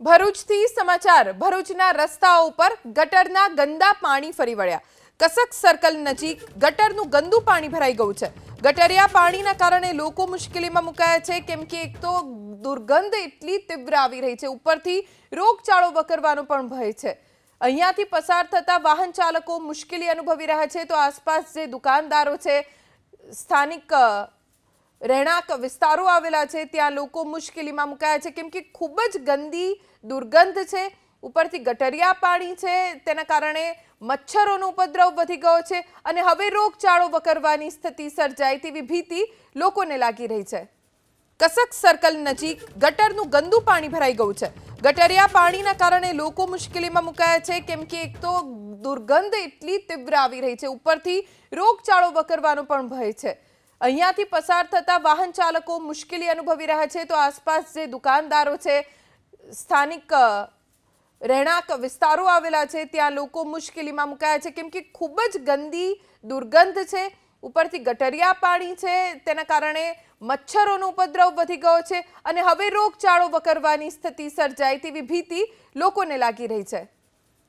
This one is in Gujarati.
ભરૂચથી સમાચાર. ભરૂચના રસ્તાઓ ઉપર ગટરના ગંદા પાણી ફરી વળ્યા. કસક સર્કલ નજીક ગટરનું ગંદુ પાણી ભરાઈ ગયું છે. ગટરિયા પાણીના કારણે લોકો મુશ્કેલીમાં મુકાયા છે. કેમ કે એક તો દુર્ગંધ એટલી તીવ્ર આવી રહી છે. ઉપરથી રોગચાળો વકરવાનો પણ ભય છે. અહીંયાથી પસાર થતા વાહન ચાલકો મુશ્કેલી અનુભવી રહ્યા છે. તો આસપાસ જે દુકાનદારો છે, સ્થાનિક રહેણાંક વિસ્તારો આવેલા છે, ત્યાં લોકો મુશ્કેલીમાં મુકાયા છે. કેમ કે ખૂબ જ ગંદી દુર્ગંધ છે, ઉપરથી ગટરિયા પાણી છે, તેના કારણે મચ્છરોનો ઉપદ્રવ વધી ગયો છે અને હવે રોગચાળો વકરવાની સ્થિતિ સર્જાય તેવી ભીતિ લોકોને લાગી રહી છે. કસક સર્કલ નજીક ગટરનું ગંદુ પાણી ભરાઈ ગયું છે. ગટરિયા પાણીના કારણે લોકો મુશ્કેલીમાં મુકાયા છે. કેમ કે એક તો દુર્ગંધ એટલી તીવ્ર આવી રહી છે. ઉપરથી રોગચાળો વકરવાનો પણ ભય છે. અહીંયાથી પસાર થતા વાહન ચાલકો મુશ્કેલી અનુભવી રહ્યા છે. તો આસપાસ જે દુકાનદારો છે, સ્થાનિક રહેણાંક વિસ્તારો આવેલા છે, ત્યાં લોકો મુશ્કેલીમાં મુકાયા છે. કેમ કે ખૂબ જ ગંદી દુર્ગંધ છે, ઉપરથી ગટરિયા પાણી છે, તેના કારણે મચ્છરોનો ઉપદ્રવ વધી ગયો છે અને હવે રોગચાળો વકરવાની સ્થિતિ સર્જાય તેવી ભીતિ લોકોને લાગી રહી છે.